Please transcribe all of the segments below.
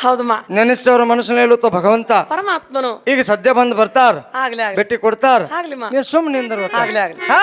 ಹೌದಮ್ಮ ನೆನೆಸ್ತವ್ರ ಮನುಷ್ಯನ ಹೇಳುತ್ತ ಭಗವಂತ? ಪರಮಾತ್ಮನು. ಈಗ ಸದ್ಯ ಬಂದು ಬರ್ತಾರ. ಆಗ್ಲಿ ಆಗ್ಲಿ. ಭೇಟಿ ಕೊಡ್ತಾರ. ಆಗ್ಲಿ ಸುಮ್ಮನೆ ಆಗ್ಲಿ ಆಗ್ಲಿ. ಹಾ.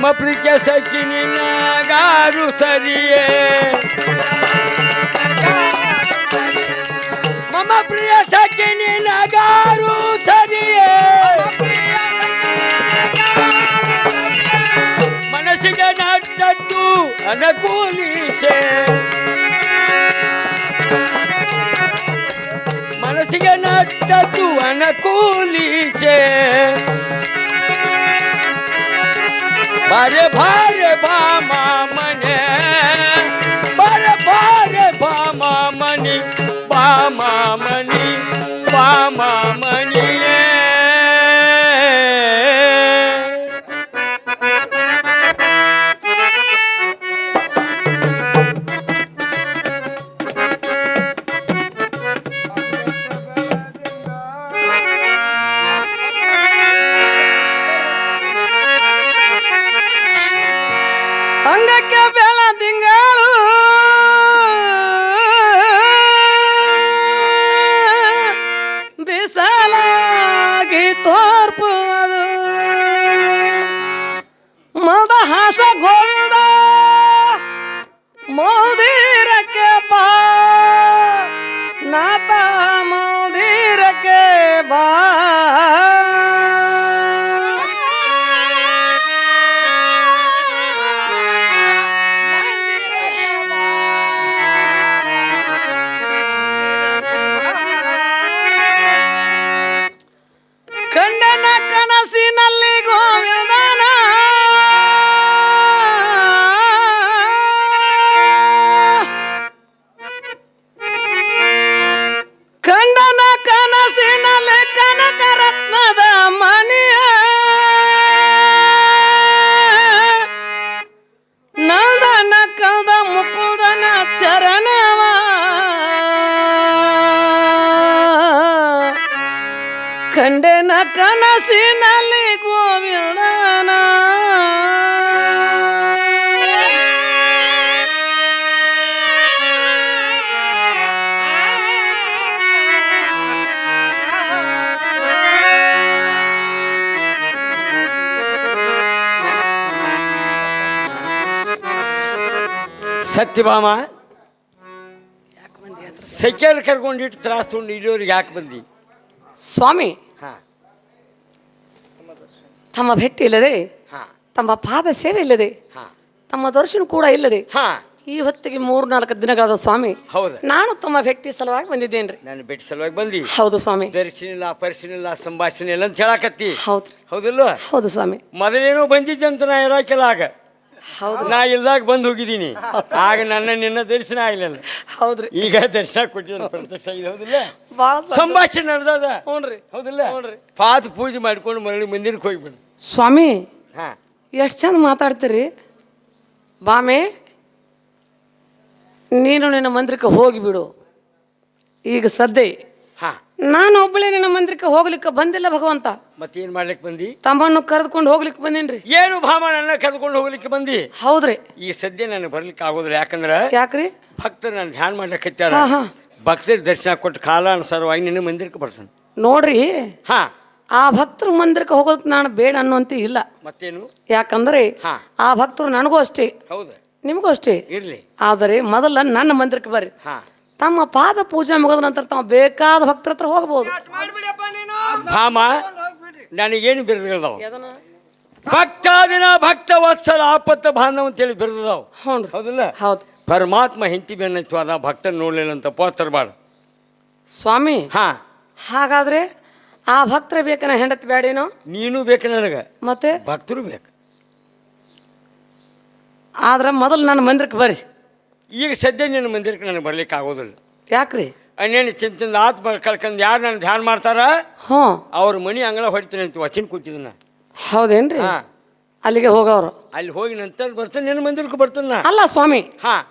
ಮಮ ಪ್ರೀತಿಯ ಸಖಿ ನಿನ್ನಗಾರು ಸರಿಯೇ. ಮಮ ಪ್ರಿಯ ಸಖಿ ನಿನ್ನಗಾರು ಸರಿಯೇ. ಮನಸ್ಸಿಗೆ ನಟ್ಟದ್ದು ಅನುಕೂಲಿಸೆ ಮನಸ್ಸಿಗೆ ನಟ್ಟದ್ದು ಅನುಕೂಲಿಸೆ ಬಾರೆ ಬಾರೆ ಬಾಮ ಅಂಗಕ್ಕೆ ಸತ್ಯಭಾಮ ಸೈಕಲ್ ಕರ್ಕೊಂಡಿಟ್ಟು ತ್ರಾಸು ತೊಗೊಂಡು ಇಲ್ಲಿವರೆಗೆ ಯಾಕೆ ಬಂದಿ? ಸ್ವಾಮಿ ಹಾ. ತಮ್ಮ ಭೇಟಿ ಇಲ್ಲದೆ ಹಾ. ತಮ್ಮ ಪಾದ ಸೇವೆ ಇಲ್ಲದೆ ಹಾ. ತಮ್ಮ ದರ್ಶನ ಕೂಡ ಇಲ್ಲದೆ ಹಾ. ಈ ಹೊತ್ತಿಗೆ ಮೂರು ನಾಲ್ಕು ದಿನಗಳಾದ ಸ್ವಾಮಿ ಹೌದು. ನಾನು ತಮ್ಮ ಭೇಟಿ ಸಲುವಾಗಿ ಬಂದಿದ್ದೇನ್ರಿ? ನಾನು ಭೇಟಿ ಸಲುವಾಗಿ ಬಂದಿ? ಹೌದು ಸ್ವಾಮಿ. ದರ್ಶನ ಇಲ್ಲ ಪರಿಶೀಲನೆ ಇಲ್ಲ ಸಂಭಾಷಣೆ ಇಲ್ಲ ಅಂತ ಹೇಳಕತ್ತಿ? ಹೌದು. ಹೌದಲ್ವಾ? ಹೌದು ಸ್ವಾಮಿ. ಮೊದಲೇನೋ ಬಂದಿದ್ದೆ ಅಂತ ನಾ ಇರಾಕಿಲ್ಲ ಆಗ. ನಾ ಇಲ್ದಾಗ ಬಂದು ಹೋಗಿದ್ದೀನಿ. ಆಗ ನನ್ನ ನಿನ್ನ ದರ್ಶನ ಆಗಲಿಲ್ಲ. ಹೌದ್ರಿ. ಈಗ ದರ್ಶನ ಕೊಟ್ಟಿದ್ರು ಪ್ರತ್ಯಕ್ಷ. ಆಗಿದೆ ಹೌದಿಲ್ಲ? ಸಂಭಾಷಣೆ ನಡೆದದ? ಹ್ಞೂನ್ರಿ ಹೌದಿಲ್ಲ? ಹೌನ್ರಿ. ಪಾದ ಪೂಜೆ ಮಾಡ್ಕೊಂಡು ಮರಳಿ ಮಂದಿರಕ್ಕೆ ಹೋಗ್ಬಿಡು. ಸ್ವಾಮಿ ಹಾ. ಎಷ್ಟು ಚಂದ ಮಾತಾಡ್ತೀರಿ? ಬಾಮೆ ನೀನು ನಿನ್ನ ಮಂದಿರಕ್ಕೆ ಹೋಗಿಬಿಡು. ಈಗ ಸದ್ದೆ ಹಾ. ನಾನು ಒಬ್ಬಳೇ ನಿನ್ನ ಮಂದಿರಕ್ಕೆ ಹೋಗ್ಲಿಕ್ಕೆ ಬಂದಿಲ್ಲ ಭಗವಂತ. ಮತ್ತೇನ್ ಮಾಡ್ಲಿಕ್ಕೆ ಬಂದಿ? ತಮ್ಮನ್ನು ಕರೆದುಕೊಂಡು ಹೋಗ್ಲಿಕ್ಕೆ ಬಂದೇನ್ರಿ? ಏನು ಭಾವ ನನ್ನ ಕರೆದುಕೊಂಡು ಹೋಗ್ಲಿಕ್ಕೆ ಬಂದಿ? ಹೌದ್ರಿ. ಈ ಸದ್ಯ ನನಗೆ ಬರ್ಲಿಕ್ಕೆ ಆಗೋದಿಲ್ಲ ಯಾಕಂದ್ರ ಯಾಕ್ರಿ? ಭಕ್ತರು ನಾನು ಧ್ಯಾನ ಮಾಡ್ಲಿಕ್ಕೆ ಹಾ, ಹಾ. ಭಕ್ತರಿಗೆ ದರ್ಶನ ಕೊಟ್ಟು ಕಾಲ ಅನುಸಾರವಾಗಿ ನಿನ್ನ ಮಂದಿರಕ್ಕೆ ಬರ್ತಾನೆ. ನೋಡ್ರಿ ಹಾ. ಆ ಭಕ್ತರ ಮಂದಿರಕ್ಕೆ ಹೋಗೋದಕ್ಕೆ ನಾನು ಬೇಡ ಅನ್ನುವಂತ ಇಲ್ಲ. ಮತ್ತೇನು? ಯಾಕಂದ್ರೆ ಹಾ. ಆ ಭಕ್ತರು ನನಗೂ ಅಷ್ಟೇ. ಹೌದು. ನಿಮಗೂ ಅಷ್ಟೇ. ಇರ್ಲಿ. ಆದರೆ ಮೊದಲ ನನ್ನ ಮಂದಿರಕ್ಕೆ ಬರ್ರಿ. ಹಾ. ತಮ್ಮ ಪಾದ ಪೂಜೆ ಮುಗಿದ ನಂತರ ತಾವು ಬೇಕಾದ ಭಕ್ತರ ಹತ್ರ ಹೋಗ್ಬೋದು. ಭಾಮ ನನಗೇನು ಭಕ್ತ ಭಕ್ತಾದಿನ ಭಕ್ತ ವತ್ಸಲ ಆಪತ್ತ ಬಾಂಧವ ಅಂತೇಳಿ ಬಿರುದದಾವ ಹ್ಞೂ ಹೌದಿಲ್ಲ? ಹೌದು. ಪರಮಾತ್ಮ ಹೆಂಡತಿ ಬೆನ್ನತ್ತು ಅದ ಭಕ್ತನ ನೋಡಲಿಲ್ಲ ಅಂತ ಪೋತರ್ಬಾರ್ದು ಸ್ವಾಮಿ ಹಾ. ಹಾಗಾದ್ರೆ ಆ ಭಕ್ತರ ಬೇಕನ ಹೆಂಡತಿ ಬೇಡೇನೋ ನೀನು ಬೇಕು ನನಗೆ. ಮತ್ತೆ? ಭಕ್ತರು ಬೇಕು. ಆದ್ರೆ ಮೊದಲು ನನ್ನ ಮಂದಿರಕ್ಕೆ ಬರ್ರಿ. ಈಗ ಸದ್ಯ ನಿನ್ನ ಮಂದಿರಕ್ಕೆ ನನಗೆ ಬರ್ಲಿಕ್ಕೆ ಆಗೋದಿಲ್ಲ. ಯಾಕ್ರಿ? ಅನ್ನೇನು ಚಿಂತಿಂದ ಆತ್ಮ ಕಳ್ಕೊಂಡು ಯಾರು ನನ್ನ ಧ್ಯಾನ ಮಾಡ್ತಾರ? ಹ್ಞೂ. ಅವ್ರ ಮನಿ ಅಂಗಳ ಹೊಡಿತೀನಿ ಅಂತ ವಚನ ಕೂತಿದ್ನ ಹೌದೇನ್ರಿ? ಹಾಂ. ಅಲ್ಲಿಗೆ ಹೋಗವ್ರು. ಅಲ್ಲಿ ಹೋಗಿ ನಂತರ ಬರ್ತಾನೆ ನಿನ್ನ ಮಂದಿರಕ್ಕೆ ಬರ್ತಾನೆ ನಾ. ಅಲ್ಲ ಸ್ವಾಮಿ. ಹಾಂ.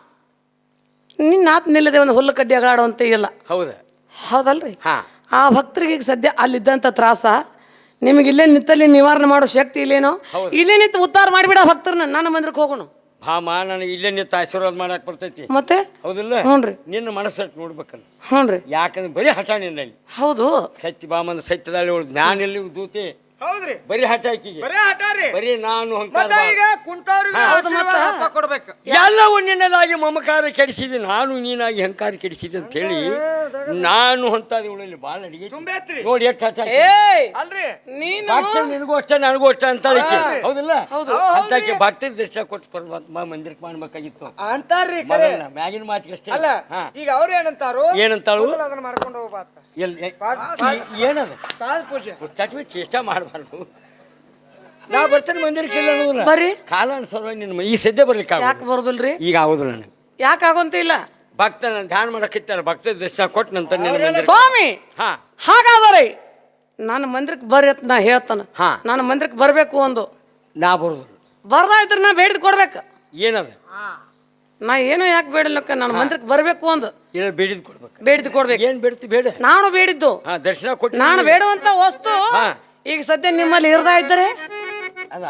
ನಿನ್ನ ಆತ್ ನಿಲ್ಲದೆ ಒಂದು ಹುಲ್ಲು ಕಡ್ಡಿ ಅಗಾಡುವಂತ ಇಲ್ಲ. ಹೌದ. ಹೌದಲ್ರಿ? ಹಾಂ. ಆ ಭಕ್ತರಿಗೆ ಈಗ ಸದ್ಯ ಅಲ್ಲಿದ್ದಂಥ ತ್ರಾಸ. ನಿಮಗೆ ಇಲ್ಲೇ ನಿಂತಲ್ಲಿ ನಿವಾರಣೆ ಮಾಡೋ ಶಕ್ತಿ ಇಲ್ಲೇನೋ? ಇಲ್ಲೇ ನಿಂತು ಉದ್ಧಾರ ಮಾಡಿಬಿಡ ಭಕ್ತರನ್ನ. ನನ್ನ ಮಂದಿರಕ್ಕೆ ಹೋಗೋಣ ಭಾಮ ನನಗೆ ಇಲ್ಲೇ ನಿಂತ ಆಶೀರ್ವಾದ ಮಾಡಕ್ ಬರ್ತೈತಿ. ಮತ್ತೆ? ಹೌದಿಲ್ಲ? ಹ್ಞೂನ್ರಿ ನಿನ್ನ ಮನಸ್ಸಟ್ಟು ನೋಡ್ಬೇಕಲ್ಲ. ಹ್ಞೂನ್ರಿ ಯಾಕಂದ್ರೆ ಬರೀ ಹಠ ನಿನ್ನಲ್ಲಿ ಹೌದು. ಸತ್ಯ ಭಾಮನ ಸತ್ಯದಲ್ಲಿ ಜ್ಞಾನ ಎಲ್ಲಿ ದೂತಿ ಹೌದ್ರಿ. ಬರೀ ಹಠ ಆಕಿಗೆ. ಬರೇ ಹಠಾರಿ ಬರೀ ನಾನು ಅಹಂಕಾರ ಮತ್ತ ಈಗ ಕುಂತವ್ರಿಗೆ ಆಶೀರ್ವಾದ ಹಬ್ಬ ಕೊಡ್ಬೇಕು. ಎಲ್ಲವೂ ನಿನ್ನದಾಗಿ ಮಮಕಾರ ಕೆಡಿಸಿದೆ ನಾನು ನೀನಾಗಿ ಹಂಕಾರ ಕೆಡಿಸಿದೆ ಅಂತ ಹೇಳಿ ನಾನು ಅಂತ ಇವಳಲ್ಲಿ ಭಾಳ ಅಡಿಗೆ ತುಂಬೈತ್ರಿ. ನೋಡಿ ಎಷ್ಟು ಹಠ ಏಯ್! ಅಲ್ರಿ. ನೀನು ಭಕ್ತ ನಿನಗೂ ಅಷ್ಟ ನನಗೂ ಅಷ್ಟ ಅಂತ ಅದಕ್ಕೆ ಹೌದಿಲ್ಲ? ಹೌದು. ಅಂತಾಕೆ ಭಕ್ತರ ದರ್ಶನ ಕೊಟ್ಟು ಪರಮಾತ್ಮ ಮಂದಿರಕ್ಕೆ ಮಾಡ್ಬೇಕಾಗಿತ್ತು. ಅಂತಾರ್ರಿ ಕರೆ ಮೊದಲ ಮ್ಯಾಗಿನ ಮಾತಿಗೆ ಅಷ್ಟೇ. ಅಲ್ಲ ಈಗ ಅವ್ರು ಏನಂತಾರು? ಏನಂತಾಳು? ಅದನ್ನ ಮಾಡ್ಕೊಂಡು ಹೋಗ್ಬಾತ ಎಲ್- ಏನದು? ಪಾದ ಪೂಜೆ. ಚಟುವೆ ಚೇಷ್ಟ ಮಾಡಬಾರ್ದು. ನಾ ಬರ್ತೀನಿ ಮಂದಿರಕ್ಕೆ ಇಲ್ಲ ಅನ್ನೋದಿಲ್ಲ. ಬರ್ರಿ. ಕಾಲ ಅನ್ಸೋರು ನಿನ್ನ ಈ ಸದ್ಯ ಬರ್ಲಿಕ್ಕೆ ಯಾಕೆ ಯಾಕೆ ಬರೋದಿಲ್ರಿ? ಈಗ ಆಗೋದಿಲ್ಲ ನನಗೆ. ಯಾಕೆ ಆಗೋಂತ ಇಲ್ಲ? ಭಕ್ತನ ಧ್ಯಾನ ಮಾಡಕ್ಕಿತ್ತಾರ ಭಕ್ತ ದರ್ಶನ ಕೊಟ್ಟ ನಂತರ ನಿನ್ನ ಸ್ವಾಮಿ ಹಾ. ಹಾಗಾದರೆ ನನ್ನ ಮಂದಿರಕ್ಕೆ ಬರ್ರಿ ಅಂತ ನಾ ಹೇಳ್ತಾನ. ಹಾ. ನನ್ನ ಮಂದಿರಕ್ಕೆ ಬರಬೇಕು ಒಂದು ನಾ ಬರೋದು ಬರ್ದಾಯ್ತು ನಾ ಬೇಡಿದ್ ಕೊಡ್ಬೇಕು. ಏನದ? ನಾ ಏನೋ ಯಾಕೆ ಬೇಡಲಕ್ಕ ನನ್ನ ಮಂದಿರಕ್ಕೆ ಬರಬೇಕು ಒಂದು ಏನೋ ಬೇಡಿದ್ ಕೊಡ್ಬೇಕು. ಬೇಡಿದ್ ಕೊಡ್ಬೇಕು. ಏನ್ ಬೇಡ್ತಿ ಬೇಡ. ನಾನು ಬೇಡಿದ್ದು. ಹಾ ದರ್ಶನ ಕೊಟ್ಟು ನಾನು ಬೇಡುವಂತ ವಸ್ತು ಹಾ. ಈಗ ಸದ್ಯ ನಿಮ್ಮಲ್ಲಿ ಇರ್ದಾ ಇದ್ದರೆ? ಅದ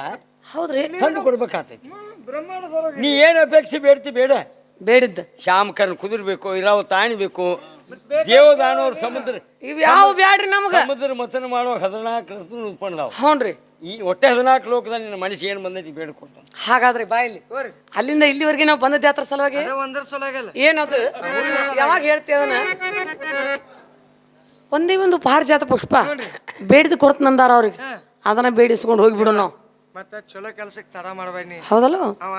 ಹೌದ್ರಿ. ತಂದು ಕೊಡ್ಬೇಕಾತೈತಿ ಬ್ರಹ್ಮಾಂಡದವ್ರ ನೀ ಏನು ಅಪೇಕ್ಷೆ ಬೇಡ್ತಿ ಬೇಡ. ಬೇಡಿದ್ದ. ಶ್ಯಾಮಕರ್ನ ಕುದುರ್ಬೇಕು ಇರಾವ ತಾಣಿಬೇಕು. ದೇವದಾನವ್ರ ಸಮುದ್ರ ಇವ್ ಯಾವ ಬ್ಯಾಡ್ರಿ ನಮಗ? ಸಮುದ್ರ ಮತನ ಮಾಡೋ ಹದಿನಾಲ್ಕು ರತ್ನ ಉತ್ಪನ್ನದಾವ ಹ್ಞೂನ್ರಿ. ಈ ಒಟ್ಟೆ ಹದಿನಾಲ್ಕು ಲೋಕದ ನಿನ್ನ ಮನಸ್ಸು ಏನು ಬಂದೈತಿ ಬೇಡ್ಕೊಳ್ತಾನೆ. ಹಾಗಾದ್ರೆ ಬಾ ಇಲ್ಲಿ. ಅಲ್ಲಿಂದ ಇಲ್ಲಿವರೆಗೆ ನಾವು ಬಂದದ್ದು ಯಾತ್ರ ಸಲುವಾಗಿ? ಅದೇ ಒಂದರ ಆಗಲ್ಲ ಏನದು? ಯಾವಾಗ ಹೇಳ್ತಿ ಅದನ್ನ? ಒಂದೇ ಒಂದು ಪಾರಿಜಾತ ಪುಷ್ಪ. ಬೇಡಿದು ಕೊಡ್ತನಂದಾರ ಅವ್ರಿಗೆ. ಅದನ್ನ ಬೇಡಿಸ್ಕೊಂಡು ಹೋಗ್ಬಿಡೋಣ ನಾವು. ಮತ್ತೆ ಚಲೋ ಕೆಲ್ಸಕ್ಕೆ ತಡ ಮಾಡ್ಬೇಡಿ ಹೌದಲ್ಲ? ಅವ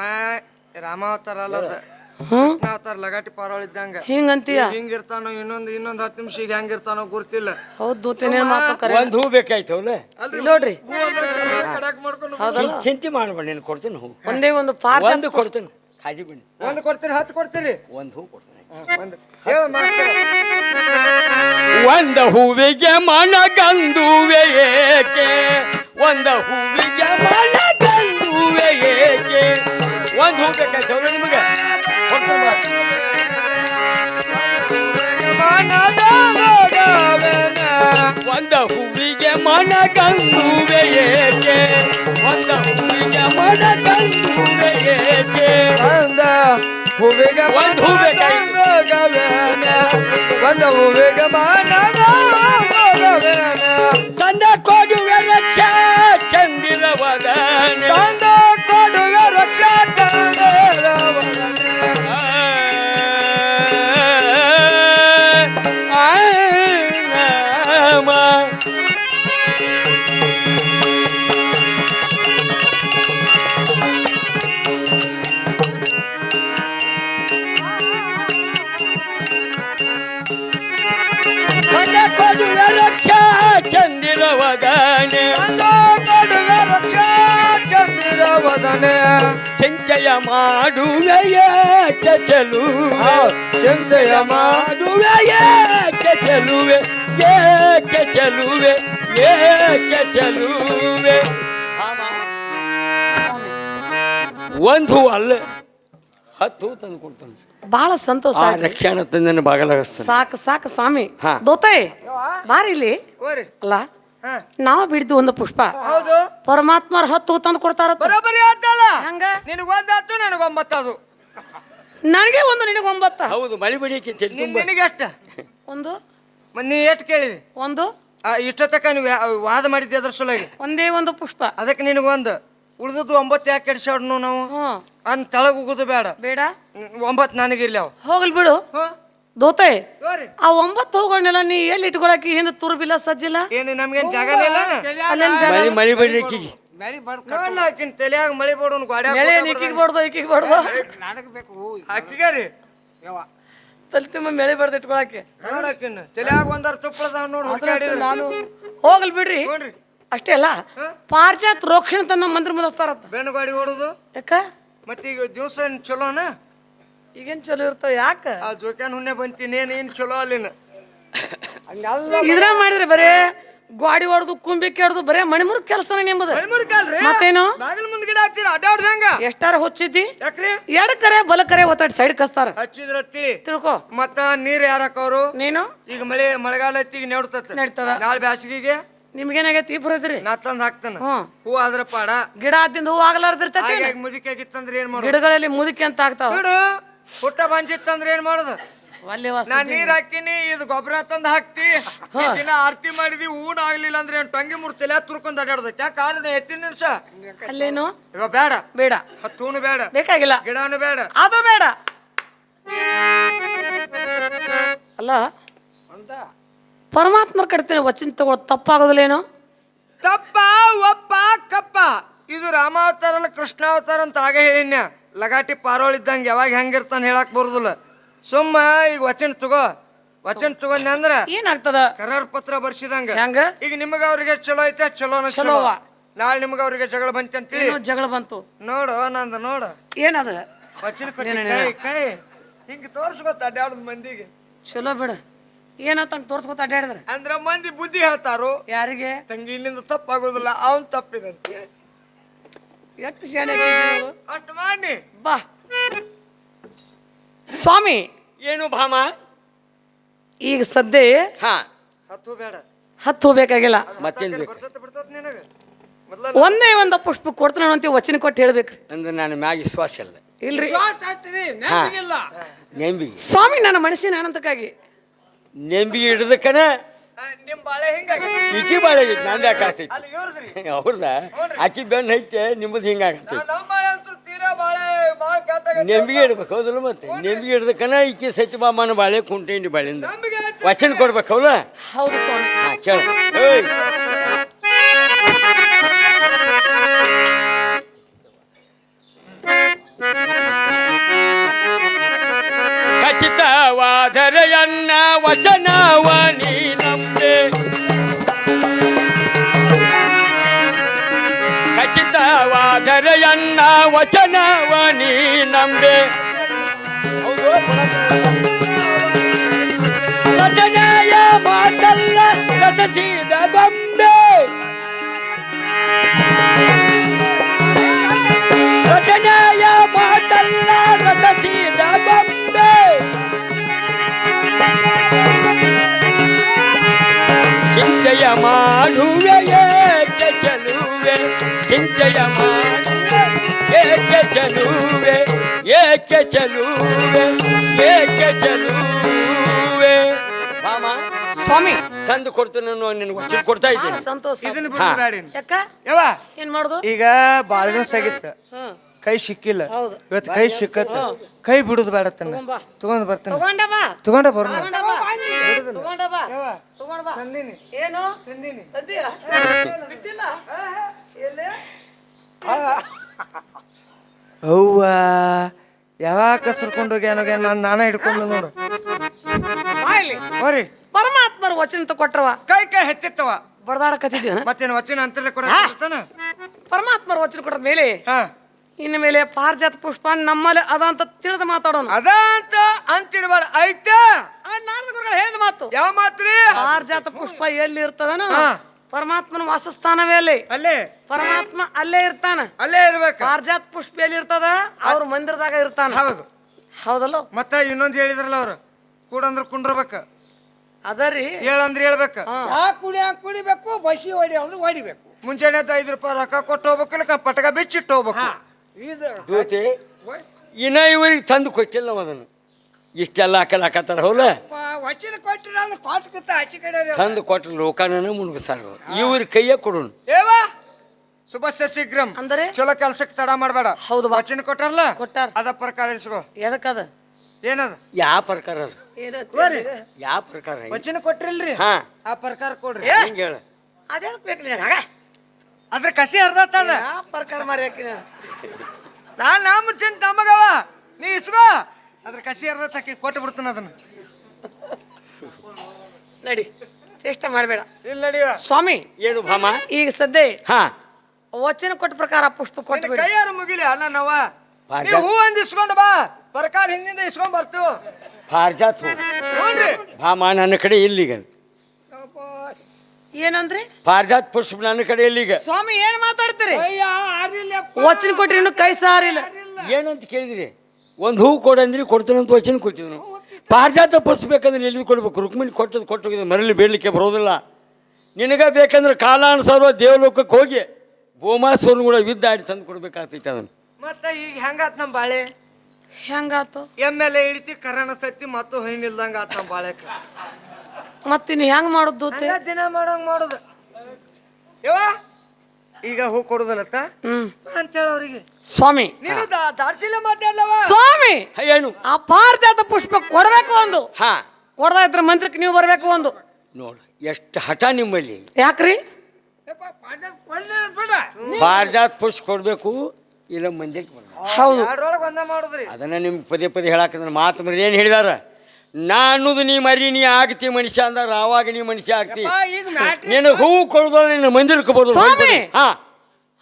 ರಾಮಾವತಾರ ಅಲ್ಲ ಅದ. ಕೃಷ್ಣ ಅವತಾರ ಲಗಾಟಿ ಪಾರೋಳ ಇದ್ದಂಗ. ಹಿಂಗಂತೀಯ ಹಿಂಗಿರ್ತಾನೋ ಇನ್ನೊಂದ್ ಇನ್ನೊಂದ್ ಹತ್ತು ನಿಮಿಷ ಈಗ ಹೆಂಗಿರ್ತಾನೋ ಗುರ್ತಿಲ್ಲ ಹೌದು ಮಾತು ಕರೆ ಒಂದು ಹೂ ಬೇಕಾಯ್ತು ನೋಡ್ರಿ. ಕಡಕ್ ಮಾಡ್ಕೊಂಡು ಚಿಂತೆ ಮಾಡಬೇಡ ನೀನು ಕೊಡ್ತೀನಿ ಹೂ. ಒಂದೇ ಒಂದು ಪಾರ್ ಒಂದು ಕೊಡ್ತೀನಿ ಕಾಜಿ ಬಿಡಿ. ಒಂದು ಕೊಡ್ತೀರಿ ಹತ್ತು ಕೊಡ್ತೀರಿ? ಒಂದು ಹೂ ಕೊಡ್ತೀನಿ. ಒಂದು. ಹೂವಿಗೆ ಮನಗಂದುವೆ ಏಕೆ? ಒಂದ ಹೂವಿಗೆ ಮನಗಂದುವೆ ಏಕೆ? ಒಂದು ಹೂ ಬೇಕಾಯ್ತು ನಿಮಗೆ? ಕೊಡ್ತೀನಿ. ಒಂದ ಹೂವಿಗೆ ಮನಗಂದುವೆ ಏಕೆ ಒಂದ ಹೂವಿಗೆ ಮನಗಂದುವೆ ಏಕೆ ಒಂದ ಹೂವಿಗೆ ಒಂದು ಹೂ ಬೇಕಾಗಿತ್ತು. ಒಂದ ಹೂವಿಗೆ ಮಾನದ ರಕ್ಷಾ ಚಂದಿರವದನೆ. ಚಿಂತೆಯ ಮಾಡುವೆಯ ಚಿಂತೆಯ ಮಾಡುವೆಯ ಚಲುವೆ ಏಕೆ ಚಲುವೆ ಏಕೆ ಚಲುವೆ ಒಂದು ಅಲ್ಲ ಹತ್ತು ತಂದು ಕೊಡ್ತಾನೆ. ಬಹಳ ಸಂತೋಷ ಆ ರಕ್ಷಣ ತಂದನ್ನು ಬಾಗಲಾಗಿಸ್ತಾನೆ. ಸಾಕು ಸಾಕು ಸ್ವಾಮಿ. ದೋತೆ ಬಾರಿ ಇಲ್ಲಿ ಓರಿ ಅಲ್ಲ. ನಾವು ಬಿಡ್ದು ಒಂದು ಪುಷ್ಪ. ಹೌದು. ಪರಮಾತ್ಮರ ಹತ್ತು ತಂದು ಕೊಡ್ತಾರ ಬರೋಬರಿ ಆತಲ್ಲ. ಹಂಗ? ನಿನಗ್ ಒಂದಾತು ಒಂಬತ್ತ ಅದು. ನನಗೆ ಒಂದು ನಿನಗೆ ಒಂಬತ್ತ. ಹೌದು ಮಳಿ ಬಡಿಯಕ್ಕೆ ನಿನಗೆ ಅಷ್ಟ. ಒಂದು? ನೀ ಎಷ್ಟು ಕೇಳಿದಿ? ಒಂದು? ಇಷ್ಟೊತ್ತಕ ನೀವು ವಾದ ಮಾಡಿದ್ದೆ ಅದ್ರ ಸಲುವಾಗಿ. ಒಂದೇ ಒಂದು ಪುಷ್ಪ. ಅದಕ್ಕೆ ನಿನಗೊಂದು ಒಂದು. ಉಳಿದದ್ದು ಒಂಬತ್ತು ಯಾಕೆ ಕೆಡಿಸಾಡ್ನು ನಾವು? ಹ್ಞೂ ತಳಗ ಹೋಗೋದು ಬೇಡ. ಬೇಡ? ಒಂಬತ್ತು ನನಗಿರ್ಲಿ ಅವು. ಹೋಗ್ಲಿ ಬಿಡು. ದೋತೆ ಆ ಒಂಬತ್ತು ಹೂಗಳನ್ನೆಲ್ಲ ನೀ ಎಲ್ಲಿ ಇಟ್ಕೊಳಕಿ? ಹಿಂದೆ ತುರುಬಿಲ್ಲ ಸಜ್ಜಿಲ್ಲ? ಏನು ನಮ್ಗೇನ್ ಜಾಗನೇ ಇಲ್ಲ ಅಲ್ಲೇನ್ ಜಾಗ ಮಳಿ ಮಳಿ ಬಿಡ್ರಿ ಆಕಿಗೆ ನೋಡ್ಲ ಆಕಿನ್ ತಲೆಯಾಗ ಮಳಿ ಬಡೋನ್ ಗಾಡ್ಯಾಗ ಎಳೆ ಈಕಿಗೆ ಬಡ್ದು ಈಕಿಗೆ ಬಡ್ದು ಹಾಕಿಗಾರಿ ತಲೆ ತುಂಬ ಮಳೆ ಬಡ್ದು ಇಟ್ಕೊಳಕ್ಕೆ. ನೋಡಕಿನ್ ತಲೆಯಾಗ ಒಂದರ ತುಪ್ಪಳದಾವ ನೋಡ್ ಹುಡ್ಕಾಡಿದ್ರು ನಾನು. ಹೋಗಲ್ ಬಿಡ್ರಿ. ನೋಡ್ರಿ ಅಷ್ಟೇ ಅಲ್ಲ ಪಾರ್ಜಾತ್ ರೋಕ್ಷಣ ತನ್ನ ಮಂದ್ರ ಮುಂದಸ್ತಾರಂತ. ಬೆನ್ನು ಗಾಡಿ ಓಡುದು? ಯಾಕ? ಮತ್ತೀಗ ದಿವಸ ಚಲೋನ? ಈಗೇನ್ ಚಲೋ ಇರ್ತಾವ ಯಾಕ? ಆ ಜೋಕ್ಯಾನ್ ಹುಣ್ಣೆ ಬಂತೀನಿ ಏನ್ ಏನ್ ಚಲೋ ಅಲ್ಲಿನ? ಇದ್ರ ಮಾಡಿದ್ರೆ ಬರೇ ಗಾಡಿ ಹೊಡೆದು ಕುಂಬಿ ಕೆಡ್ದು ಬರೇ ಮಣಿಮುರ್ ಕೆಲಸನ ನಿಂಬುದು. ಮಲ್ಮುರ್ಕಲ್ರಿ ಮತ್ತೇನು? ಬಾಗಿಲ ಮುಂದ್ ಗಿಡ ಹಚ್ಚಿರ ಅಡ್ಡಾಡ್ದಂಗ ಎಷ್ಟಾರ ಹುಚ್ಚಿದ್ದಿ? ಯಾಕ್ರಿ? ಬಲ ಕರೆ ಒತ್ತಾಡಿ ಸೈಡ್ ಕಸ್ತಾರ. ಹಚ್ಚಿದ್ರ ತಿಳಿ. ತಿಳ್ಕೊ. ಮತ್ತ ನೀರ್ ಯಾರ ಹಾಕವ್ರು ನೀನು? ಈಗ ಮಳೆ ಮಳೆಗಾಲ ಐತಿ ನೆಡ್ತತ. ನಡ್ತದ. ನಾಳೆ ಬ್ಯಾಸಿಗೆಗೆ? ನಿಮ್ಗೇನಾಗೈತಿ ಇಬ್ರು ಇದ್ರಿ ನಾ ತಂದ್ ಹಾಕ್ತಾನ. ಹೂ ಆದ್ರ ಪಾಡ. ಗಿಡ ಆದಿಂದ ಹೂ ಆಗ್ಲಾರ್ದಿರ್ತೈತಿ ಮುದುಕಿ ಆಗಿತ್ತಂದ್ರೆ ಏನ್ ಮಾಡ ಗಿಡಗಳಲ್ಲಿ ಮುದುಕಿ ಅಂತ ಆಗ್ತಾವ. ಬಿಡು. ಹುಟ್ಟ ಬಂದಿತ್ತಂದ್ರೆ ಏನ್ ಮಾಡೋದು? ಒಲ್ಲಿ ವಾಸ ನೀರ್ ಹಾಕಿನಿ ಇದು ಗೊಬ್ಬರ ತಂದ್ ಹಾಕ್ತಿ. ಈ ದಿನ ಆರತಿ ಮಾಡಿದಿ ಊಟ ಆಗ್ಲಿಲ್ಲ ಅಂದ್ರೆ ಏನ್ ಟಂಗಿ ಮುರ್ತಿಲ್ಲ ತಲೆ ತುರ್ಕೊಂಡ್ ಅಡ್ಯಾಡ್ದೈತಿ? ಯಾಕೆ ಕಾರಣ? ಎತ್ತಿನ ನಿಮಿಷ. ಅಲ್ಲೇನು? ಇವ ಬೇಡ. ಬೇಡ. ಹತ್ತೂನು ಬೇಡ. ಬೇಕಾಗಿಲ್ಲ. ಗಿಡನು ಬೇಡ. ಅದು ಬೇಡ. ಅಲ್ಲ ಪರಮಾತ್ಮರ ಕಡ್ತೇನೆ ವಚನ ತಗೊಳ್ ತಪ್ಪಾಗೋದಿಲ್ಲೇನು? ತಪ್ಪ ಒಪ್ಪ ಕಪ್ಪ. ಇದು ರಾಮಾವತಾರ ಅಲ್ಲ ಕೃಷ್ಣಾವತಾರ ಅಂತ ಆಗ ಹೇಳಿನ್ಯ. ಲಗಾಟಿ ಪಾರೋಳ್ ಇದ್ದಂಗೆ ಯಾವಾಗ ಹೆಂಗಿರ್ತಾನೆ ಹೇಳಕ್ ಬರುದಿಲ್ಲ. ಸುಮ್ಮ ಈಗ ವಚನ ತಗೋ ವಚನ ತಗೊಂಡೆ ಅಂದ್ರ ಏನಾಗ್ತದ? ಕರಾರ್ ಪತ್ರ ಬರ್ಸಿದಂಗ. ಹೆಂಗ? ಈಗ ನಿಮಗ ಅವ್ರಿಗೆ ಚಲೋ ಐತೆ ಚಲೋನ ಚಲೋ. ಚಲೋವ. ನಾಳೆ ನಿಮ್ಗ ಅವ್ರಿಗೆ ಜಗಳ ಬಂತಿ ಅಂತೇಳಿ. ಏನೋ ಜಗಳ ಬಂತು. ನೋಡು ನಂದ ನೋಡು. ಏನದ? ವಚನ ಕೊಟ್ಟಿ ಕೈ ಕೈ. ಹಿಂಗ ತೋರ್ಸ್ಕೊತ ಅಡ್ಯಾಡದ್ ಮಂದಿಗೆ. ಚಲೋ ಬಿಡ. ಏನಂತ ತೋರ್ಸ್ಕೊತ ಅಡ್ಡಾಡಿದ್ರ ಅಂದ್ರ ಮಂದಿ ಬುದ್ಧಿ ಹೇಳ್ತಾರು. ಯಾರಿಗೆ? ತಂಗಿ ಇಲ್ಲಿಂದ ತಪ್ಪಾಗೋದಿಲ್ಲ ಅವನ್ ತಪ್ಪಿದಂತೆ ಎಷ್ಟು ಶಾಣೆ. ಅಷ್ಟು ಮಾಡಿ. ಬಾ. ಸ್ವಾಮಿ. ಏನು ಭಾಮ? ಈಗ ಸದ್ಯ ಹಾ. ಹತ್ತು ಬೇಡ. ಹತ್ತು ಹೋಗ್ಬೇಕಾಗಿಲ್ಲ. ಮತ್ತೆ ಬೇಕು? ಬರ್ತೈತೆ ಬಿಡ್ತೈತೆ ನಿನಗ. ಮೊದ್ಲ ಒಂದೇ ಒಂದು ಪುಷ್ಪ ಕೊಡ್ತಾನೆ ಅಂತ ವಚನ ಕೊಟ್ಟು ಹೇಳ್ಬೇಕ್ರಿ ಅಂದ್ರೆ ನಾನು ಮ್ಯಾಗ ವಿಶ್ವಾಸ ಇಲ್ಲ. ಇಲ್ರಿ. ಹಾ. ನೆಂಬಿಗೆ. ಸ್ವಾಮಿ ನನ್ನ ಮನಸ್ಸಿನ ಆನಂದಕ್ಕಾಗಿ ನೆಂಬಿ ಹಿಡ್ದಕ್ಕನ ನಿಮ್ ಬಾಳೆ ಹಿಂಗಾಗಿ ಈಕಿ ಬಾಳೆ ಆಗೈತಿ ನಂದು ಯಾಕೆ ಆಗ್ತೈತಿ ಅಲ್ಲಿ ಇವ್ರದ್ರಿ. ಅವ್ರದ ಆಕಿ ಬೆನ್ನ ಐತೆ ನಿಮ್ಮದು ಹಿಂಗಾಗತ್ತೈತಿ ನಮ್ಮ ಬಾಳೆ ಅಂತೂ ತೀರಾ ಬಾಳೆ ಬಾಳ ಕೆಟ್ಟ ನೆಂಬಿಗೆ ಇಡ್ಬೇಕು ಹೌದಲ್ಲ ಮತ್ತೆ? ನೆಂಬಿಗೆ ಹಿಡ್ದಕ್ಕನ ಈಕಿ ಸತ್ಯಭಾಮನ ಬಾಳೆ ಕುಂಟೇಂಡಿ ಐತಿ. ವಚನ ಕೊಡ್ಬೇಕು ಹೌದಾ? ಹೌದು ಸ್ವಾಮಿ. ಹಾ ಕೇಳ. ಏಯ್! ಖಚಿತವಾದರೆಯನ್ನ ವಚನವ ರಚಿಸಿದ ಗೊಂಬೆ ರಚನೆಯ ಮಾತಲ್ಲ ರಚಿಸಿದ ಗೊಂಬೆ ಚಿಂತೆಯ ಮಾಡುವೆ ಏಕೆ ಚೆಲುವೆ ಚಿಂತೆಯ ಮಾಡುವೆ ಏಕೆ ಚೆಲುವೆ ಏಕೆ ಚೆಲುವೆ ಏಕೆ ಚೆಲುವೆ ಮಾಮ ಸ್ವಾಮಿ ತಂದು ಕೊಡ್ತೀನಿ ಅನ್ನೋ ನಿನ್ಗೆ ವಚನ ಕೊಡ್ತಾ ಇದ್ದೀನಿ. ಸಂತೋಷ. ಇದನ್ನ ಬಿಡಬೇಡಿ. ಬ್ಯಾಡಿ ಯಾಕ? ಯವ್ವ ಏನ್ ಮಾಡುದು? ಈಗ ಬಾಳ ದಿವಸ ಆಗಿತ್ತು. ಕೈ ಸಿಕ್ಕಿಲ್ಲ. ಹೌದು. ಇವತ್ತು ಕೈ ಸಿಕ್ಕತ್ತ. ಕೈ ಬಿಡುದು ಬೇಡ ತನ್ನ. ತಗೊಂಬಾ. ತಗೊಂಡ್ ಬರ್ತಾನೆ. ತಗೊಂಡ ಬಾ. ತಗೊಂಡ ಬರೋಣ. ತಗೊಂಡ ಬಾ. ತಗೊಂಡ ಬಾ. ತಗೊಂಡ ಬಾ. ತಂದೀನಿ. ಏನು? ತಂದೀನಿ. ತಂದೀಯ? ಬಿಟ್ಟಿಲ್ಲ? ಎಲ್ಲಿ? ಅವ್ವ ಯಾವಾಗ ಕಸರ್ಕೊಂಡು ಹೋಗ್ಯಾನೋಗ್ಯಾನ ನಾನು ನಾನೇ ಹಿಡ್ಕೊಂಡು ನೋಡು. ಬಾಯ್ಲಿ. ಹೋರಿ. ಪರಮಾತ್ಮರ ವಚನ ಅಂತ ಕೊಟ್ರವ. ಕೈ ಕೈ ಹೆತ್ತಿತ್ತವ. ಬಡದಾಡಕತ್ತಿದ್ವಿ ಮತ್ತೇನು ವಚನ ಅಂತಲೇ ಕೊಡ ಪರಮಾತ್ಮರ ವಚನ ಕೊಟ್ಟ ಮೇಲೆ ಇನ್ನು ಮೇಲೆ ಪಾರ್ಜಾತ ಪುಷ್ಪ ನಮ್ಮಲ್ಲಿ ಅದ ಅಂತ ತಿಳಿದು ಮಾತಾಡೋಣ ಅದ ಅಂತ ಅಂತಿಡಬಾರ ಐತ? ಹೇಳಿದ ಮಾತು. ಯಾವ ಮಾತ್ರಿ? ಪಾರ್ಜಾತ ಪುಷ್ಪ ಎಲ್ಲಿ ಇರ್ತದನ ಪರಮಾತ್ಮನ ವಾಸಸ್ಥಾನವೇ ಅಲ್ಲಿ. ಅಲ್ಲೇ. ಪರಮಾತ್ಮ ಅಲ್ಲೇ ಇರ್ತಾನ. ಅಲ್ಲೇ ಇರ್ಬೇಕು. ಪಾರ್ಜಾತ್ ಪುಷ್ಪ ಎಲ್ಲಿ ಇರ್ತದ? ಅವ್ರ ಮಂದಿರದಾಗ ಇರ್ತಾನ. ಹೌದು. ಹೌದಲ್ಲ? ಮತ್ತೆ ಇನ್ನೊಂದು ಹೇಳಿದ್ರಲ್ಲ ಅವ್ರು. ಕೂಡಂದ್ರ ಕುಂಡ್ರಬೇಕ. ಅದರಿ ಹೇಳಂದ್ರೆ ಹೇಳ್ಬೇಕು. ಚಾ ಕುಡಿಯ ಕುಡಿಬೇಕು ಬಸಿ ಹೊಡಿ ಅಂದ್ರೆ ಹೊಡಿಬೇಕು. ಮುಂಜಾನೆ ಎದ್ದು ಐದು ರೂಪಾಯಿ ರೊಕ್ಕ ಕೊಟ್ಟು ಹೋಗ್ಬೇಕಲ್ಲ ಪಟಕ ಬಿಚ್ಚಿಟ್ಟು ಹೋಗ್ಬೇಕು. ಇದು ದೂತಿ ಇನ್ನ ಇವ್ರಿಗೆ ತಂದು ಕೊಟ್ಟಿಲ್ಲ ನಾವು ಅದನ್ನು. ಇಷ್ಟೆಲ್ಲ ಹಾಕಲಾಕತ್ತಾರ ಹೌದ? ಪ- ವಚನ ಕೊಟ್ಟು ನಾನು ಆಚೆ ಕಡೆ ತಂದು ಕೊಟ್ಟ ಲೋಕಾನನ ಮುಳುಗಿಸಾರ ಇವ್ರ ಕೈಯ ಕೊಡೋಣ. ಏವಾ? ಶುಭಸ್ಯ ಶೀಘ್ರಂ. ಅಂದರೆ? ಚಲೋ ಕೆಲ್ಸಕ್ಕೆ ತಡ ಮಾಡಬೇಡ. ಹೌದು. ವಚನ ಕೊಟ್ಟಾರಲ್ಲ? ಕೊಟ್ಟಾರ. ಅದ ಪ್ರಕಾರ ಇಸ್ಕೋ ಎದಕ್ಕದ? ಏನದ? ಯಾವ ಪ್ರಕಾರ ಅದು? ಬರ್ರಿ ಯಾವ ಪ್ರಕಾರ ವಚನ ಕೊಟ್ರಿಲ್ರಿ? ಹಾ. ಆ ಪ್ರಕಾರ ಕೊಡ್ರಿ. ಹಿಂಗೆ ಹೇಳು. ಅದೇನಕ್ ಬೇಕು ನಿನಗೆ ಅದ್ರ ಕಸಿ ಅರ್ಧ ಯಾವ ಪ್ರಕಾರ ಮಾರಿ ಹಾಕಿನ ನಾನ್ ನಾ ಮುಚ್ಚಿನ ತಮ್ಮಗವ ನೀ ಇಸ್ಕೋ. ಅದ್ರ ಕಸಿ ಅರ್ಧ ತಕ್ಕಿ ಕೊಟ್ಟು ಬಿಡ್ತಾನ ಅದನ್ನ. ನಡಿ. ಚೇಷ್ಟ ಮಾಡಬೇಡ. ಇಲ್ಲ ನಡಿಯ ಸ್ವಾಮಿ ಏನು ಭಾಮ? ಈಗ ಸದ್ಯ ಹಾ. ವಚನ ಕೊಟ್ಟ ಪ್ರಕಾರ ಪುಷ್ಪ ಕೊಟ್ಟು ಬಿಡಿ. ಕೈಯಾರ ಮುಗಿಲಿ ಅಲ್ಲ ನಾವ? ಪಾರ್ಜಾತ್. ನೀ ಹೂ ಒಂದ್ ಇಸ್ಕೊಂಡ್ ಬಾ. ಬರಕಾಲ ಹಿಂದಿಂದ ಇಸ್ಕೊಂಡ್ ಬರ್ತೀವಿ ಪಾರ್ಜಾತ್ ಹೂ ನೋಡ್ರಿ. ಭಾಮ ನನ್ನ ಕಡೆ ಇಲ್ಲಿಗ ಏನಂದ್ರಿ? ಪಾರ್ಜಾತ್ ಪುಷ್ಪ ನನ್ನ ಕಡೆ ಇಲ್ಲಿಗ ಸ್ವಾಮಿ ಏನ್ ಮಾತಾಡ್ತೀರಿ? ಅಯ್ಯ ಆರಿಲ್ಲಪ್ಪ ವಚನ ಕೊಟ್ರಿ ಇನ್ನು ಕೈ ಸಾರಿಲ್ಲ. ಏನಂತ ಕೇಳಿದ್ರಿ? ಒಂದು ಹೂ ಕೊಡಂದ್ರಿ ಕೊಡ್ತೇನಂತ ವಚನ ಕೊಟ್ಟಿದ್ನು ನಾವು ಪಾರಿಜಾತ ಎಲ್ಲಿ ಕೊಡ್ಬೇಕು? ರುಕ್ಮಿಣಿ ಕೊಟ್ಟದ್ದು ಕೊಟ್ಟು ಮರಳಿ ಬೇಡಲಿಕ್ಕೆ ಬರೋದಿಲ್ಲ. ನಿನಗೆ ಬೇಕಂದ್ರೆ ಕಾಲಾನುಸಾರ ದೇವಲೋಕಕ್ಕೆ ಹೋಗಿ ಭೂಮಾಸ್ವರನು ಕೂಡ ವಿದ್ದಾಡಿ ತಂದು ಕೊಡ್ಬೇಕಾಗ್ತೈತೆ ಅದನ್ನು. ಮತ್ತ ಈಗ ಹೆಂಗಾತ್ ನಮ್ ಬಾಳೆ? ಹೆಂಗಾತು? ಎಂ ಎಲ್ ಎ ಇಳಿತಿ ಕರಣ ಸತ್ತಿ ಮತ್ತು ಹೈನಿಲ್ದಂಗ ಆತ ನಮ್ ಬಾಳೆಕ. ಮತ್ತಿನ್ನು ಹೆಂಗ್ ಮಾಡುದು ಹಂಗ ದಿನ ಮಾಡೋಂಗ್ ಮಾಡುದು. ಯವ್ವ ಈಗ ಹೂ ಕೊಡುದಲ್ಲತ್ತ? ಹ್ಮ್. ಅಂತೇಳಿ ಅವ್ರಿಗೆ ಸ್ವಾಮಿ. ನೀನು ದಾ- ದಾಡ್ಸಿಲ್ಲ ಮಾತಾಡ್ಲವ? ಸ್ವಾಮಿ! ಏನು? ಆ ಪಾರಿಜಾತ ಪುಷ್ಪ ಕೊಡ್ಬೇಕು ಒಂದು. ಹಾ. ಕೊಡದ ಇದ್ರ ಮಂತ್ರಕ್ಕೆ ನೀವು ಬರ್ಬೇಕು ಒಂದು. ನೋಡು ಎಷ್ಟು ಹಠ ನಿಮ್ಮಲ್ಲಿ. ಯಾಕ್ರಿ? ಪಾರಿಜಾತ ಪುಷ್ಪ ಕೊಡಬೇಕು ಇಲ್ಲ ಮಂದಿರಕ್ಕೆ ಬರಬೇಕು ಹೌದು. ಎರಡರೊಳಗೆ ಒಂದ ಮಾಡುದ್ರಿ? ಅದನ್ನ ನಿಮ್ಗೆ ಪದೇ ಪದೇ ಹೇಳಾಕಂದ್ರೆ ಮಾತು ಮರಿ ಏನು ಹೇಳಿದಾರ? ನಾನುದು ನೀ ಮರಿ ನೀ ಆಗ್ತಿ ಮನುಷ್ಯ ಅಂದಾರ ಆವಾಗ ನೀ ಮನುಷ್ಯ ಆಗ್ತಿ. ಯಪ್ಪ, ಈಗ ಮ್ಯಾಟ್ರಿ ನಿನ್ನ ಹೂವು ಕೊಡೋದ್ರ ನಿನ್ನ ಮಂದಿರಕ್ಕೆ ಬರೋದು ಸ್ವಾಮಿ! ಹಾ.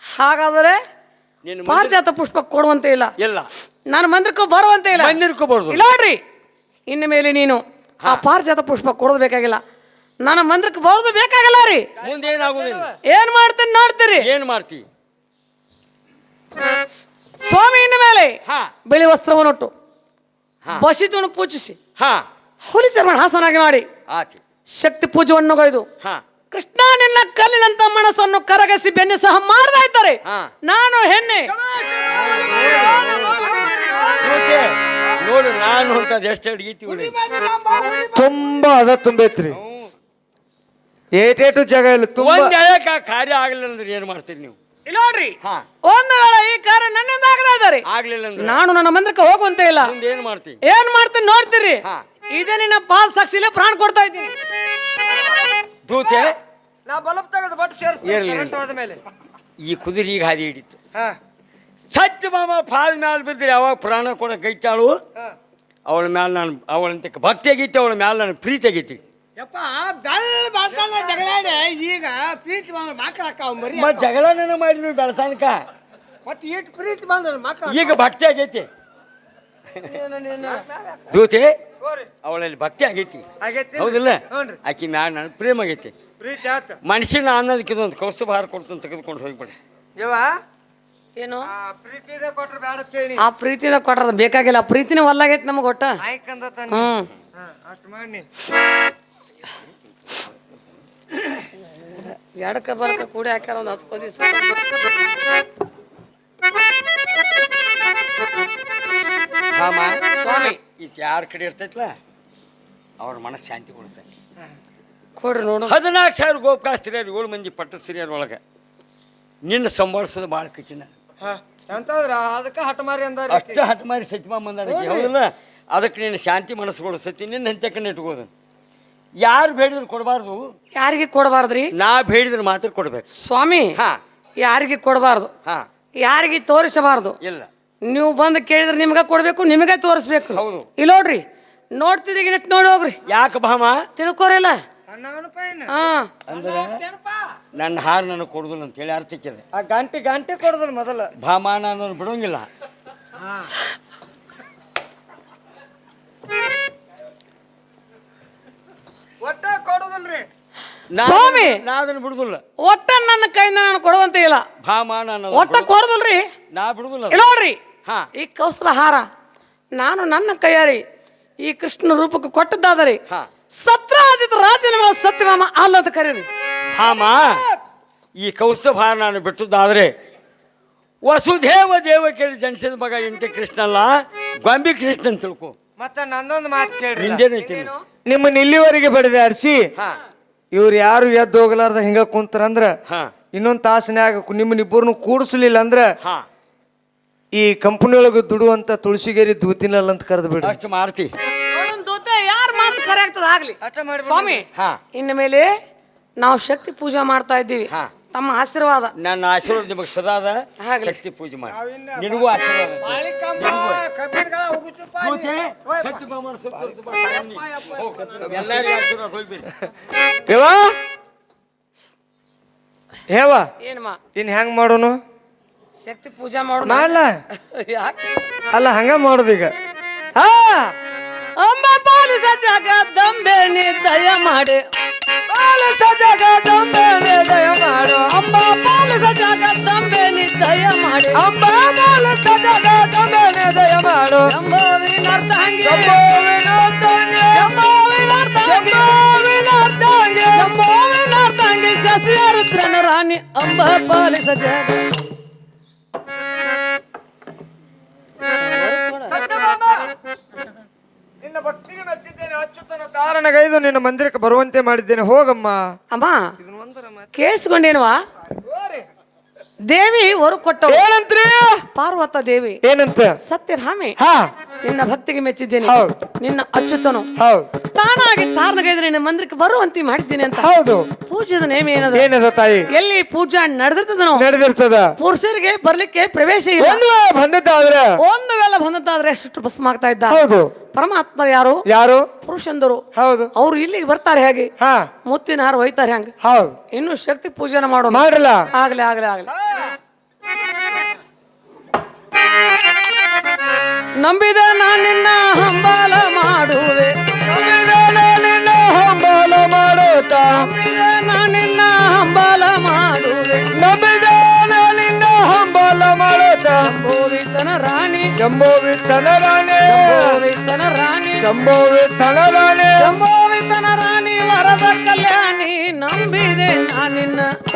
ಹಾಗಾದ್ರೆ ನಿನ್ನ ಮಂದಿರ- ಪಾರಿಜಾತ ಪುಷ್ಪ ಕೊಡುವಂತೆ ಇಲ್ಲ. ಇಲ್ಲ. ನಾನು ಮಂದಿರಕ್ಕೂ ಬರುವಂತೆ ಇಲ್ಲ. ಮಂದಿರಕ್ಕೆ ಬರೋದು ಇಲ್ಲ ನೋಡ್ರಿ ಇನ್ನು ಮೇಲೆ ನೀನು ಆ ಪಾರಿಜಾತ ಪುಷ್ಪ ಕೊಡೋದು ಬೇಕಾಗಿಲ್ಲ. ನನ್ನ ಮಂದಿರಕ್ಕೆ ಬರೋದು ಬೇಕಾಗಲ್ಲ ರೀ. ಮುಂದೆ ಏನಾಗುದಿಲ್ಲ ಏನ್ ಮಾಡ್ತೀನಿ ನೋಡ್ತೀರಿ. ಏನು ಮಾಡ್ತಿ? ಸ್ವಾಮಿ ಇನ್ನ ಮೇಲೆ ಹಾ. ಬಿಳಿ ವಸ್ತ್ರವನ್ನುಟ್ಟು ಹಾ. ಬಸಿತುವನ್ನು ಪೂಜಿಸಿ ಹಾ. ಹುಲಿ ಚರ್ಮ ಹಾಸನಾಗಿ ಮಾಡಿ ಆತಿ ಶಕ್ತಿ ಪೂಜೆಯನ್ನು ಕೊಯ್ದು ಹಾ. ಕೃಷ್ಣ ನಿನ್ನ ಕಲ್ಲಿನಂತ ಮನಸ್ಸನ್ನು ಕರಗಿಸಿ ಬೆನ್ನಿ ಸಹ ಮಾಡ್ತಾ ಇದ್ದಾರೆ. ಹಾ. ನಾನು ಹೆಣ್ಣೆ. ನೋಡ್ತೆ? ನೋಡು ನಾನು ಅಂತ ಎಷ್ಟು ತುಂಬಾ ಅದ ತುಂಬೈತ್ರಿ. ಏಟೇಟು ಜಾಗ ಇಲ್ಲ ತುಂಬಾ ಒಂದ್ ಎಳೆಕ ಕಾರ್ಯ ಆಗಲಿಲ್ಲ ಅಂದ್ರೆ ಏನ್ ಮಾಡ್ತೀರಿ ನೀವು? ಇಲ್ಲ ನೋಡ್ರಿ ಹಾ. ಒಂದು ವೇಳೆ ಈ ಕಾರ್ಯ ನನ್ನಿಂದ ಆಗದ ಇದ್ದಾರೆ ಆಗ್ಲಿಲ್ಲ ಅಂದ್ರೆ? ನಾನು ನನ್ನ ಮಂದಿರಕ್ಕೆ ಹೋಗುವಂತೆ ಇಲ್ಲ. ಮುಂದೆ ಏನ್ ಏನು ಏನ್ ಮಾಡ್ತೀನಿ ನೋಡ್ತೀರಿ? ಹಾ. ಇದೇ ನಿನ್ನ ಪಾಲ್ ಸಾಕ್ಷಿಲೇ ಪ್ರಾಣ ಕೊಡ್ತಾ ಇದ್ದೀನಿ. ದೂತೆ ನಾ ಬಲಪ್ ತೆಗೆದು ಬಟ್ ಸೇರಿಸ್ತೀನಿ. ಕರೆಂಟ್ ಹೋದ ಮೇಲೆ ಈ ಕುದುರೆ ಈಗ ಹಾದಿ ಹಿಡಿತು. ಹಾ. ಸತ್ಯ ಮಾಮ ಪಾಲ್ ಮ್ಯಾಲ ಬಿದ್ದರೆ ಯಾವಾಗ ಪ್ರಾಣ ಕೊಡ ಗೈತಾಳು ಹಾ. ಅವಳ ಮ್ಯಾಲ ನಾನು ಅವಳಂತ ಭಕ್ತಿ ಆಗೈತಿ ಅವಳ ಮ್ಯಾಲ ನಾನು ಪ್ರೀತಿ ಆಗೈತಿ ಯಪ್ಪ ಬೆಳ್ಳ ಬಾಳ್ತಾನ ಜಗಳಾಡಿ ಈಗ ಪ್ರೀತಿ ಬಂದ್ರೆ ಮಾತ್ರ ಹಾಕಾವ ಮರಿ ಮತ್ ಜಗಳನ ಮಾಡಿ ನೀವು ಬೆಳಸಾನಕ ಮತ್ತೆ ಈಟ್ ಪ್ರೀತಿ ಬಂದ್ರೆ ಮಾತ್ರ ಈಗ ಭಕ್ತಿ ಆಗೈತಿ. ದೂತಿ ಅವಳಲ್ಲಿ ಭಕ್ತಿ ಆಗೈತಿ. ಆಗೈತಿ. ಹೌದಿಲ್ಲ? ಹ್ಞೂನ್ರಿ. ಆಕಿ ಮ್ಯಾಲ ನನ್ನ ಪ್ರೇಮ ಆಗೈತಿ. ಪ್ರೀತಿ ಆತ. ಮನುಷ್ಯನ ಅನ್ನೋದಕ್ಕೆ ಇದೊಂದು ಕೌಸ್ತುಭ ಹಾರ ಕೊಡ್ತಾನೆ ತೆಗೆದುಕೊಂಡು ಹೋಗ್ಬೇಡಿ. ಯವ್ವ ಏನು? ಆ ಪ್ರೀತಿ ಇದೆ ಕೊಟ್ರೆ ಬೇಡ ಕೇಳಿ ಆ ಪ್ರೀತಿನ ಕೊಟ್ರದ ಬೇಕಾಗಿಲ್ಲ. ಆ ಪ್ರೀತಿನ ಒಲ್ಲಾಗೈತಿ ನಮಗೆ ಒಟ್ಟ. ಆಯ್ಕಂದ ತಾನೆ. ಹ್ಮ್. ಹಾ ಅಷ್ಟು ಮಾಡಿ ಎಡಕ ಬರಕ ಕೂಡಿ ಹಾಕ್ಯಾರ ಒಂದು ಹತ್ತು ದಿವಸ. ಸ್ವಾಮಿ ಈಕೆ ಯಾರ ಕಡೆ ಇರ್ತೈತಲ್ಲ ಅವ್ರ ಮನಸ್ಸು ಶಾಂತಿ ಕೊಡಿಸ್ತೈತಿ ಕೊಡ್ರಿ ನೋಡು. ಹದಿನಾಲ್ಕು ಸಾವಿರ ಗೋಪಕಾಸ್ತ್ರೀಯರು ಏಳು ಮಂದಿ ಪಟ್ಟಸ್ತ್ರೀಯರ ಒಳಗೆ. ನಿನ್ನ ಸಂಭಾಳಿಸೋದು ಭಾಳ ಕಠಿಣ. ಹಾ ಅದಕ್ಕೆ ಅಂದಾರ ಅಷ್ಟು ಹಠ ಮಾಡಿ ಸತ್ಯಮ ಬಂದಾರ ಹೌದಲ್ಲ? ಅದಕ್ಕೆ ನೀನು ಶಾಂತಿ ಮನಸ್ಸು ಸತಿ ನಿನ್ನ ಹಂತಕ್ಕನ್ನ ಇಟ್ಕೋದು. ಯಾರು ಬೇಡಿದ್ರು ಕೊಡಬಾರ್ದು? ಯಾರಿಗೆ ಕೊಡಬಾರ್ದ್ರಿ? ನಾ ಬೇಡಿದ್ರೆ ಮಾತ್ರ ಕೊಡ್ಬೇಕು. ಸ್ವಾಮಿ ಹಾ. ಯಾರಿಗೆ ಕೊಡಬಾರ್ದು? ಹಾ. ಯಾರಿಗೆ ತೋರಿಸಬಾರ್ದು? ಇಲ್ಲ. ನೀವು ಬಂದು ಕೇಳಿದ್ರೆ ನಿಮ್ಗೆ ಕೊಡಬೇಕು ನಿಮಗೆ ತೋರಿಸ್ಬೇಕು. ಹೌದು. ಇಲ್ಲ ನೋಡ್ರಿ ನೋಡ್ತೀರಿ ಈಗ ನೆಟ್ ನೋಡಿ ಹೋಗ್ರಿ. ಯಾಕೆ ಭಾಮ? ತಿಳ್ಕೊರಿಲ್ಲ? ಹಾ. ಅಂದ್ರೆ ನನ್ನ ಹಾರು ನನಗೆ ಕೊಡುದಿಲ್ಲ ಅಂತ ಹೇಳಿ ಅರ್ಥಕ್ಕಿದೆ ಆ ಗಂಟೆ ಗಂಟೆ ಕೊಡೋದ್ರ ಮೊದಲ. ಭಾಮ ನಾನು ಬಿಡೋಂಗಿಲ್ಲ. ಒಟ್ಟ ಕೊಡೋದಲ್ರಿ. ನಾ- ಸ್ವಾಮಿ! ನಾ ಅದನ್ನು ಬಿಡುದಿಲ್ಲ. ಒಟ್ಟ ನನ್ನ ಕೈಯಿಂದ ನಾನು ಕೊಡುವಂತೆ ಇಲ್ಲ. ಭಾಮ ನಾನು ಒಟ್ಟ ಕೊಡದಲ್ರಿ? ನಾ ಬಿಡುದಿಲ್ಲ ಇಲ್ಲ ನೋಡ್ರಿ. ಹಾ. ಈ ಕೌಸ್ತುಭ ಹಾರ ನಾನು ನನ್ನ ಕೈಯಾರಿ ಈ ಕೃಷ್ಣ ರೂಪಕ್ಕೆ ಕೊಟ್ಟದ್ದಾದರಿ ಹಾ. ಸತ್ರಾಜಿತ ರಾಜನ ಸತ್ಯಮಾಮ ಅಲ್ಲ ಅಂತ ಕರೀರಿ. ಭಾಮ ಈ ಕೌಸ್ತುಭ ನಾನು ಬಿಟ್ಟದ್ದಾದ್ರೆ ವಸುದೇವ ಕೇಳಿ ಜನಿಸಿದ ಮಗ ಎಂಟಿ ಕೃಷ್ಣ ಅಲ್ಲ ಗೊಂಬಿ ಕೃಷ್ಣ ಅಂತ ತಿಳ್ಕೊ. ಮತ್ತೆ ನಂದೊಂದು ಮಾತು ಕೇಳ್ರಿ. ನಿಂದೇನೈತಿ ನಿಮ್ಮನ್ನ ಇಲ್ಲಿವರೆಗೆ ಬಡದೆ ಅರ್ಸಿ ಹಾ. ಇವ್ರು ಯಾರು ಎದ್ದು ಹೋಗ್ಲಾರ್ದ ಹಿಂಗ ಕುಂತಾರಂದ್ರ ಹಾ. ಇನ್ನೊಂದ್ ತಾಸನ್ಯಾಗ ನಿಮ್ಮನ್ನ ಇಬ್ಬರನ್ನು ಕೂಡಿಸ್ಲಿಲ್ಲ ಅಂದ್ರ ಹಾ. ಈ ಕಂಪನಿ ಒಳಗ ದುಡುವಂತ ತುಳಸಿಗೇರಿ ದೂತಿನಲ್ಲ ಅಂತ ಕರೆದು ಬಿಡ್ರಿ. ಅಷ್ಟು ಮಾರ್ತಿ ನೋಡೋಣ ದೂತೆ ಯಾರು ಕರೆ ಆಗ್ತದ ಆಗ್ಲಿ. ಸ್ವಾಮಿ ಹಾ. ಇನ್ನು ಮೇಲೆ ನಾವು ಶಕ್ತಿ ಪೂಜೆ ಮಾಡ್ತಾ ಇದ್ದೀವಿ. ಹಾ. ತಮ್ಮ ಆಶೀರ್ವಾದ. ನನ್ನ ಆಶೀರ್ವಾದ ನಿಮಗೆ ಸದಾ ಅದ ಆಗ್ಲಿ. ಶಕ್ತಿ ಪೂಜೆ ಮಾಡಿ. ನಿನಗೂ ಆಶೀರ್ವಾದ. ಎಲ್ಲರಿಗೂ ಆಶೀರ್ವಾದ ಹೋಗ್ಬೇಡಿ. ಯವ ಹೇವ ಏನಮ್ಮ ಇನ್ ಹೆಂಗ್ ಮಾಡೋನು? ಶಕ್ತಿ ಪೂಜೆ ಮಾಡು ಮಾಡ್ಲ? ಯಾಕೆ? ಅಲ್ಲ ಹಂಗ ಮಾಡೋದೀಗ ಹಾ! ಅಂಬ ಪಾಲಿಸ ಜಗದಂಬೆ ನೀ ದಯ ಮಾಡಿ. ಪಾಲಿಸ ಜಗದಂಬೆನೆ ದಯ ಮಾಡು ಕಾರಣಗೈದು ನಿನ್ನ ಮಂದಿರಕ್ಕೆ ಬರುವಂತೆ ಮಾಡಿದ್ದೇನೆ. ಹೋಗಮ್ಮ. ಅಮ್ಮ ಕೇಳಿಸ್ಕೊಂಡೇನವಾ ದೇವಿ ಹೊರ ಕೊಟ್ಟ ಏನಂತ್ರಿ? ಪಾರ್ವತ ದೇವಿ. ಏನಂತ? ಸತ್ಯಭಾಮೆ. ಹಾ. ನಿನ್ನ ಭಕ್ತಿಗೆ ಮೆಚ್ಚಿದ್ದೇನೆ. ಹೌದು. ನಿನ್ನ ಅಚ್ಚುತನು. ಹೌದು. ತಾನಾಗಿ ತಾರನಗೈದ್ರೆ ನಿನ್ನ ಮಂದಿರಕ್ಕೆ ಬರುವಂತೆ ಮಾಡಿದ್ದೀನಿ ಅಂತ. ಹೌದು. ಪೂಜೆದ ನೇಮ ಏನದ? ಏನದ ತಾಯಿ? ಎಲ್ಲಿ ಪೂಜಾ ನಡೆದಿರ್ತದನೋ? ನಡೆದಿರ್ತದ. ಪುರುಷರಿಗೆ ಬರ್ಲಿಕ್ಕೆ ಪ್ರವೇಶ ಇಲ್ಲ. ಒಂದು ಬಂದದ್ದಾದ್ರೆ ಒಂದು ವೇಳೆ ಎಷ್ಟು ಭಸ್ಮ ಆಗ್ತಾ ಇದ್ದ? ಹೌದು. ಪರಮಾತ್ಮ ಯಾರು? ಯಾರು? ಪುರುಷಂದರು. ಹೌದು. ಅವ್ರು ಇಲ್ಲಿಗೆ ಬರ್ತಾರೆ ಹೇಗೆ? ಹಾ. ಮುತ್ತಿನ ಯಾರು ಒಯ್ತಾರೆ ಹಂಗ? ಹೌದು. ಇನ್ನು ಶಕ್ತಿ ಪೂಜೆನ ಮಾಡೋಣ. ಮಾಡ್ರಲ್ಲ. ಆಗ್ಲಿ ಆಗ್ಲಿ ಆಗ್ಲಿ. ನಂಬಿದ ನಾನು ನಿನ್ನ ಹಂಬಲ ಮಾಡುವೆ. ನಿನ್ನ ಹಂಬಲ ಮಾಡುತ್ತಾ. ನಂಬಿದ ನಾನು ನಿನ್ನ ಹಂಬಲ ಮಾಡುವೆ. ನಂಬಿದ ನಿನ್ನ ಹಂಬಲ வித்தன ராணி. ஜம்போ வித்தன ராணி. வித்தன ராணி. ஜம்போ வித்தன ராணி. ஜம்போ வித்தன ராணி வரத கல்யாணி நம்பிதே நான் நின்ன.